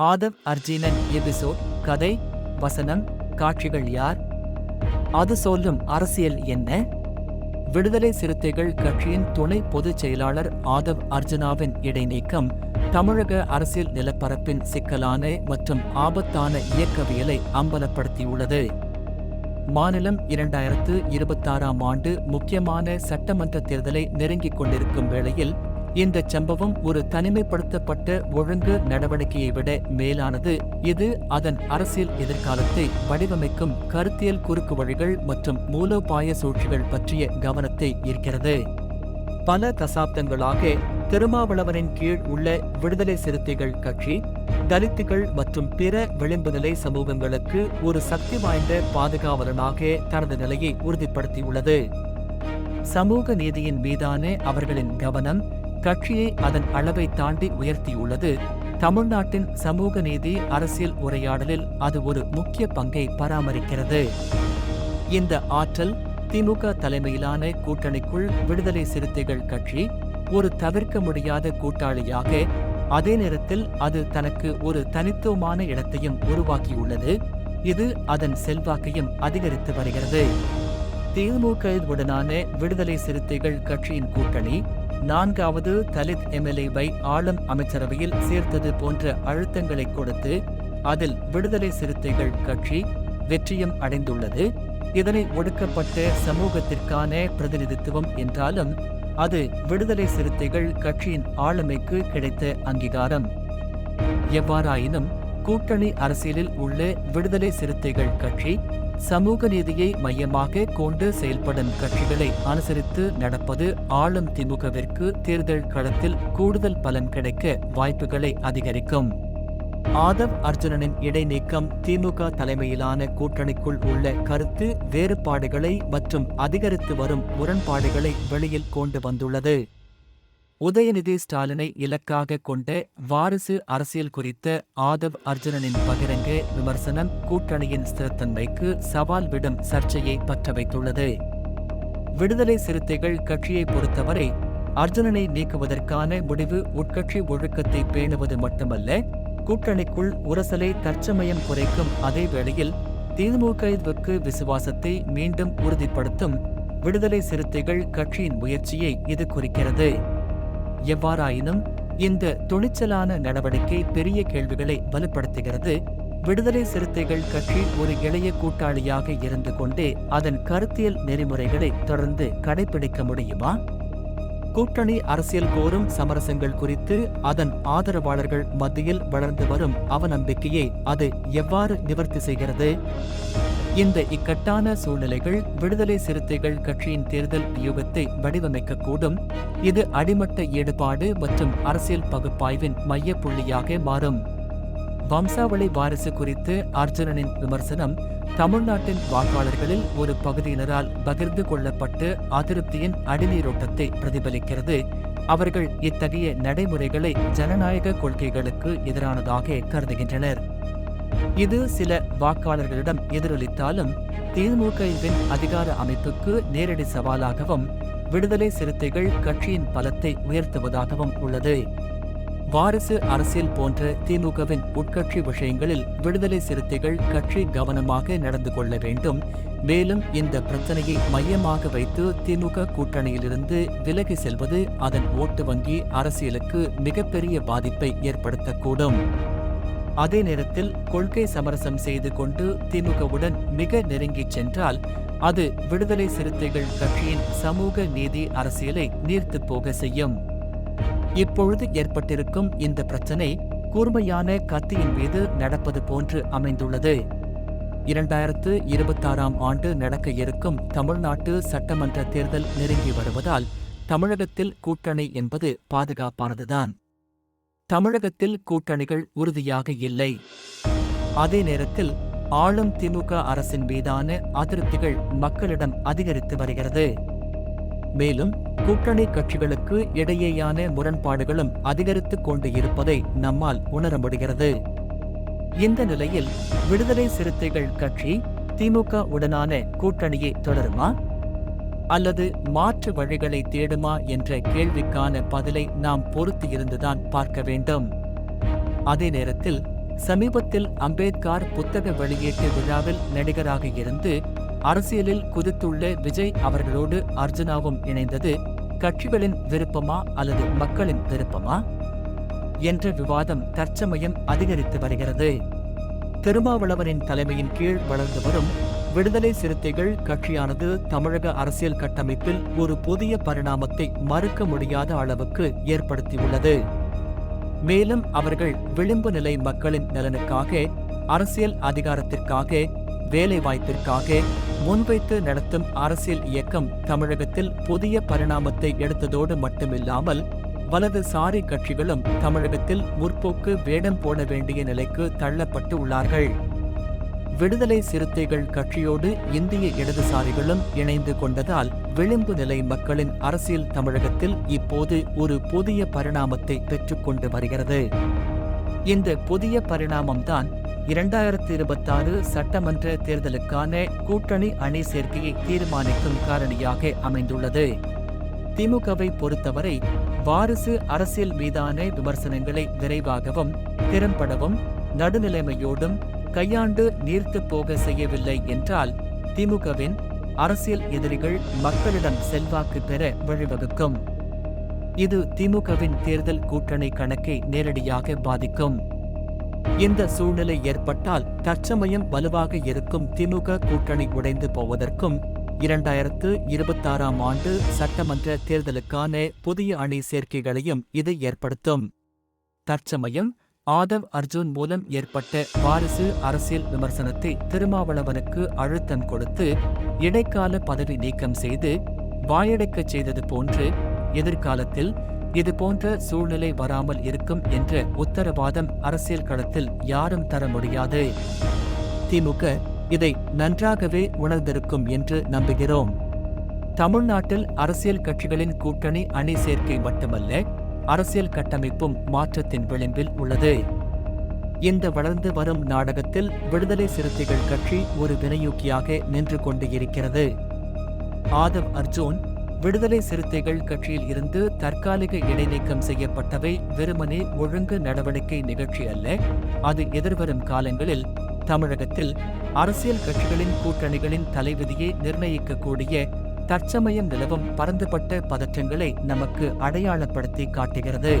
Aadhav Arjunan episode கதை வசனம் காட்சிகள் யார்? அது சொல்லும் அரசியல் என்ன? விடுதலை சிறுத்தைகள் கட்சியின் துணை பொதுச் செயலாளர் ஆதவ் அர்ஜுனாவின் இடைநீக்கம் தமிழக அரசியல் நிலப்பரப்பின் சிக்கலான மற்றும் ஆபத்தான இயக்கவியலை அம்பலப்படுத்தியுள்ளது. மாநிலம் இரண்டாயிரத்து இருபத்தாறாம் ஆண்டு முக்கியமான சட்டமன்ற தேர்தலை நெருங்கிக் கொண்டிருக்கும் வேளையில் இந்த சம்பவம் ஒரு தனிமைப்படுத்தப்பட்ட ஒழுங்கு நடவடிக்கையை விட மேலானது. இது அதன் அரசியல் எதிர்காலத்தை வடிவமைக்கும் கருத்தியல் குறுக்கு வழிகள் மற்றும் மூலோபாய சூழ்ச்சிகள் பற்றிய கவனத்தை ஈர்க்கிறது. பல தசாப்தங்களாக திருமாவளவனின் கீழ் உள்ள விடுதலை சிறுத்தைகள் கட்சி தலித்துகள் மற்றும் பிற விளிம்புநிலை சமூகங்களுக்கு ஒரு சக்தி வாய்ந்த பாதுகாவலனாக தனது நிலையை உறுதிப்படுத்தியுள்ளது. சமூக நீதியின் மீதான அவர்களின் கவனம் கட்சியை அதன் அளவை தாண்டி உயர்த்தியுள்ளது. தமிழ்நாட்டின் சமூக நீதி அரசியல் உரையாடலில் அது ஒரு முக்கிய பங்கை பராமரிக்கிறது. இந்த ஆற்றல் திமுக தலைமையிலான கூட்டணிக்குள் விடுதலை சிறுத்தைகள் கட்சி ஒரு தவிர்க்க முடியாத கூட்டாளியாக அதே நேரத்தில் அது தனக்கு ஒரு தனித்துவமான இடத்தையும் உருவாக்கியுள்ளது. இது அதன் செல்வாக்கையும் அதிகரித்து வருகிறது. திமுகவுடனான விடுதலை சிறுத்தைகள் கட்சியின் கூட்டணி நான்காவது தலித் எம்எல்ஏவை ஆளும் அமைச்சரவையில் சேர்த்தது போன்ற அழுத்தங்களை கொடுத்து அதில் விடுதலை சிறுத்தைகள் கட்சி வெற்றியும் அடைந்துள்ளது. இதனை ஒடுக்கப்பட்ட சமூகத்திற்கான பிரதிநிதித்துவம் என்றாலும் அது விடுதலை சிறுத்தைகள் கட்சியின் ஆளுமைக்கு கிடைத்த அங்கீகாரம். எவ்வாறாயினும் கூட்டணி அரசியலில் உள்ள விடுதலை சிறுத்தைகள் கட்சி சமூக நீதியை மையமாக கொண்டு செயல்படும் கட்சிகளை அனுசரித்து நடப்பது ஆளும் திமுகவிற்கு தேர்தல் களத்தில் கூடுதல் பலன் கிடைக்க வாய்ப்புகளை அதிகரிக்கும். ஆதவ் அர்ஜுனனின் இடைநீக்கம் திமுக தலைமையிலான கூட்டணிக்குள் உள்ள கருத்து வேறுபாடுகளை மற்றும் அதிகரித்து வரும் முரண்பாடுகளை வெளியில் கொண்டு வந்துள்ளது. உதயநிதி ஸ்டாலினை இலக்காக கொண்ட வாரிசு அரசியல் குறித்த ஆதவ் அர்ஜுனனின் பகிரங்க விமர்சனம் கூட்டணியின் ஸ்திரத்தன்மைக்கு சவால் விடும் சர்ச்சையை பற்ற வைத்துள்ளது விடுதலை சிறுத்தைகள் கட்சியை பொறுத்தவரை அர்ஜுனனை நீக்குவதற்கான முடிவு உட்கட்சி ஒழுக்கத்தை பேணுவது மட்டுமல்ல கூட்டணிக்குள் உரசலை தற்சமயம் குறைக்கும் அதே வேளையில் திமுகவிற்கு விசுவாசத்தை மீண்டும் உறுதிப்படுத்தும் விடுதலை சிறுத்தைகள் கட்சியின் முயற்சியை இது குறிக்கிறது. எவ்வாறாயினும் இந்த துணிச்சலான நடவடிக்கை பெரிய கேள்விகளை வலுப்படுத்துகிறது. விடுதலை சிறுத்தைகள் கட்சி ஒரு இளைய கூட்டாளியாக இருந்து கொண்டே அதன் கருத்தியல் நெறிமுறைகளை தொடர்ந்து கடைபிடிக்க முடியுமா? கூட்டணி அரசியல் கோரும் சமரசங்கள் குறித்து அதன் ஆதரவாளர்கள் மத்தியில் வளர்ந்து வரும் அவநம்பிக்கையை அது எவ்வாறு நிவர்த்தி செய்கிறது? இந்த இக்கட்டான சூழ்நிலைகள் விடுதலை சிறுத்தைகள் கட்சியின் தேர்தல் வியூகத்தை வடிவமைக்கக்கூடும். இது அடிமட்ட ஈடுபாடு மற்றும் அரசியல் பகுப்பாய்வின் மைய புள்ளியாக மாறும். வம்சாவளி வாரிசு குறித்து அர்ஜுனனின் விமர்சனம் தமிழ்நாட்டின் வாக்காளர்களில் ஒரு பகுதியினரால் பகிர்ந்து கொள்ளப்பட்டு அதிருப்தியின் அடிநீரோட்டத்தை பிரதிபலிக்கிறது. அவர்கள் இத்தகைய நடைமுறைகளை ஜனநாயக கொள்கைகளுக்கு எதிரானதாக கருதுகின்றனர். இது சில வாக்காளர்களிடம் எதிரொலித்தாலும் திமுகவின் அதிகார அமைப்புக்கு நேரடி சவாலாகவும் விடுதலை சிறுத்தைகள் கட்சியின் பலத்தை உயர்த்துவதாகவும் உள்ளது. வாரிசு அரசியல் போன்ற திமுகவின் உட்கட்சி விஷயங்களில் விடுதலை சிறுத்தைகள் கட்சி கவனமாக நடந்து கொள்ள வேண்டும். மேலும் இந்த பிரச்சனையை மையமாக வைத்து திமுக கூட்டணியிலிருந்து விலகி செல்வது அதன் ஓட்டு வங்கி அரசியலுக்கு மிகப்பெரிய பாதிப்பை ஏற்படுத்தக்கூடும். அதே நேரத்தில் கொள்கை சமரசம் செய்து கொண்டு திமுகவுடன் மிக நெருங்கிச் சென்றால் அது விடுதலை சிறுத்தைகள் கட்சியின் சமூக நீதி அரசியலை நீர்த்துப் போக செய்யும். இப்பொழுது ஏற்பட்டிருக்கும் இந்த பிரச்சனை கூர்மையான கத்தியின் மீது நடப்பது போன்று அமைந்துள்ளது. இரண்டாயிரத்து இருபத்தாறாம் ஆண்டு நடக்க இருக்கும் தமிழ்நாட்டு சட்டமன்ற தேர்தல் நெருங்கி வருவதால் தமிழகத்தில் கூட்டணி என்பது பாதுகாப்பானதுதான். தமிழகத்தில் கூட்டணிகள் உறுதியாக இல்லை. அதே நேரத்தில் ஆளும் திமுக அரசின் மீதான அதிருப்திகள் மக்களிடம் அதிகரித்து வருகிறது. மேலும் கூட்டணி கட்சிகளுக்கு இடையேயான முரண்பாடுகளும் அதிகரித்துக் கொண்டு இருப்பதை நம்மால் உணர முடிகிறது. இந்த நிலையில் விடுதலை சிறுத்தைகள் கட்சி திமுக உடனான கூட்டணியை தொடருமா? அல்லது மாற்று வழிகளை தேடுமா என்ற கேள்விக்கான பதிலை நாம் பொறுத்து இருந்துதான் பார்க்க வேண்டும். அதே நேரத்தில் சமீபத்தில் அம்பேத்கர் புத்தக வெளியீட்டு விழாவில் நடிகராக இருந்து அரசியலில் குதித்துள்ள விஜய் அவர்களோடு அர்ஜுனாவும் இணைந்தது கட்சிகளின் விருப்பமா அல்லது மக்களின் விருப்பமா? என்ற விவாதம் தற்சமயம் அதிகரித்து வருகிறது. திருமாவளவனின் தலைமையின் கீழ் வளர்ந்து வரும் விடுதலை சிறுத்தைகள் கட்சியானது தமிழக அரசியல் கட்டமைப்பில் ஒரு புதிய பரிணாமத்தை மறுக்க முடியாத அளவுக்கு ஏற்படுத்தியுள்ளது. மேலும் அவர்கள் விளிம்பு நிலை மக்களின் நலனுக்காக அரசியல் அதிகாரத்திற்காக வேலைவாய்ப்பிற்காக முன்வைத்து நடத்தும் அரசியல் இயக்கம் தமிழகத்தில் புதிய பரிணாமத்தை எடுத்ததோடு மட்டுமில்லாமல் வலதுசாரி கட்சிகளும் தமிழகத்தில் முற்போக்கு வேடம் போட வேண்டிய நிலைக்கு தள்ளப்பட்டு உள்ளார்கள். விடுதலை சிறுத்தைகள் கட்சியோடு இந்திய இடதுசாரிகளும் இணைந்து கொண்டதால் விளிம்பு நிலை மக்களின் அரசியல் தமிழகத்தில் இப்போது ஒரு புதிய பரிணாமத்தை பெற்றுக்கொண்டு வருகிறது. இந்த புதிய பரிணாமம்தான் இரண்டாயிரத்தி இருபத்தாறு சட்டமன்ற தேர்தலுக்கான கூட்டணி அணி சேர்க்கையை தீர்மானிக்கும் காரணியாக அமைந்துள்ளது. திமுகவை பொறுத்தவரை வாரிசு அரசியல் மீதான விமர்சனங்களை விரைவாகவும் திறம்படவும் நடுநிலைமையோடும் கையாண்டு நீர்த்து போக செய்யவில்லை என்றால் திமுகவின் அரசியல் எதிரிகள் மக்களிடம் செல்வாக்கு பெற வழிவகுக்கும். இது திமுகவின் தேர்தல் கூட்டணி கணக்கை நேரடியாக பாதிக்கும். இந்த சூழ்நிலை ஏற்பட்டால் தற்சமயம் வலுவாக இருக்கும் திமுக கூட்டணி உடைந்து போவதற்கும் இரண்டாயிரத்து இருபத்தாறாம் ஆண்டு சட்டமன்ற தேர்தலுக்கான புதிய அணி சேர்க்கைகளையும் இது ஏற்படுத்தும். தற்சமயம் ஆதவ் அர்ஜுன் மூலம் ஏற்பட்ட வாரிசு அரசியல் விமர்சனத்தை திருமாவளவனுக்கு அழுத்தம் கொடுத்து இடைக்கால பதவி நீக்கம் செய்து வாயடைக்கச் செய்தது போன்று எதிர்காலத்தில் இது போன்ற சூழ்நிலை வராமல் இருக்கும் என்ற உத்தரவாதம் அரசியல் களத்தில் யாரும் தர முடியாது. திமுக இதை நன்றாகவே உணர்ந்திருக்கும் என்று நம்புகிறோம். தமிழ்நாட்டில் அரசியல் கட்சிகளின் கூட்டணி அணி சேர்க்கை மட்டுமல்ல அரசியல் கட்டமைப்பும் மாற்றத்தின் விளிம்பில் உள்ளது. இந்த வளர்ந்து வரும் நாடகத்தில் விடுதலை சிறுத்தைகள் கட்சி ஒரு வினையூக்கியாக நின்று கொண்டு இருக்கிறது ஆதவ் அர்ஜூன் விடுதலை சிறுத்தைகள் கட்சியில் இருந்து தற்காலிக இடைநீக்கம் செய்யப்பட்டவை வெறுமனே ஒழுங்கு நடவடிக்கை நிகழ்ச்சி அல்ல அது எதிர்வரும் காலங்களில் தமிழகத்தில் அரசியல் கட்சிகளின் கூட்டணிகளின் தலைவிதியை நிர்ணயிக்கக்கூடிய தற்சமயம் நிலவும் பரந்துபட்ட பதற்றங்களை நமக்கு அடையாளப்படுத்தி காட்டுகிறது.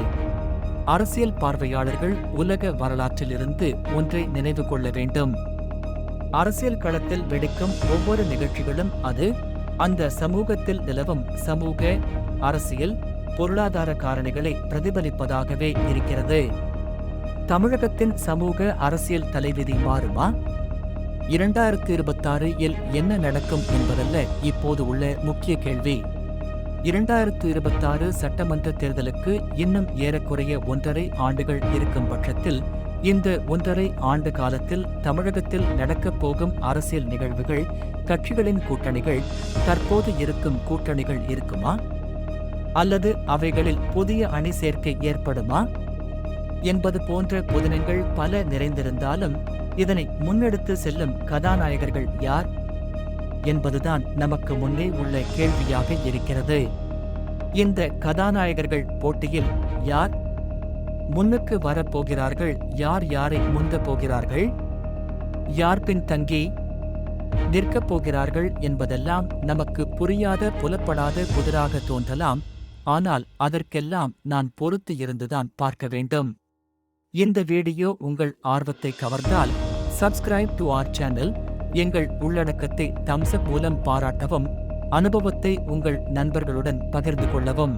அரசியல் பார்வையாளர்கள் உலக வரலாற்றிலிருந்து ஒன்றை நினைவு கொள்ள வேண்டும். அரசியல் களத்தில் வெடிக்கும் ஒவ்வொரு நிகழ்ச்சிகளும் அது அந்த சமூகத்தில் நிலவும் சமூக அரசியல் பொருளாதார காரணிகளை பிரதிபலிப்பதாகவே இருக்கிறது. தமிழகத்தின் சமூக அரசியல் தலைவிதி மாறுமா? இரண்டாயிரத்தி இருபத்தாறு இல் என்ன நடக்கும் என்பதல்ல இப்போது உள்ள முக்கிய கேள்வி. இரண்டாயிரத்து இருபத்தாறு சட்டமன்ற தேர்தலுக்கு இன்னும் ஏறக்குறைய ஒன்றரை ஆண்டுகள் இருக்கும் பட்சத்தில் இந்த ஒன்றரை ஆண்டு காலத்தில் தமிழகத்தில் நடக்கப் போகும் அரசியல் நிகழ்வுகள் கட்சிகளின் கூட்டணிகள் தற்போது இருக்கும் கூட்டணிகள் இருக்குமா? அல்லது அவைகளில் புதிய அணி சேர்க்கை ஏற்படுமா? என்பது போன்ற புதினங்கள் பல நிறைந்திருந்தாலும் இதனை முன்னெடுத்து செல்லும் கதாநாயகர்கள் யார்? என்பதுதான் நமக்கு முன்னே உள்ள கேள்வியாக இருக்கிறது. இந்த கதாநாயகர்கள் போட்டியில் யார்? முன்னுக்கு வரப்போகிறார்கள். யார் யாரை முந்த போகிறார்கள்? யார் பின் தங்கி நிற்கப் போகிறார்கள் என்பதெல்லாம் நமக்கு புரியாத புலப்படாத புதிராக தோன்றலாம். ஆனால் அதற்கெல்லாம் நான் பொறுத்து இருந்துதான் பார்க்க வேண்டும். இந்த வீடியோ உங்கள் ஆர்வத்தை கவர்ந்தால் சப்ஸ்கிரைப் டு ஆர் சேனல் எங்கள் உள்ளடக்கத்தை தம்சப் மூலம் பாராட்டவும் அனுபவத்தை உங்கள் நண்பர்களுடன் பகிர்ந்து கொள்ளவும்.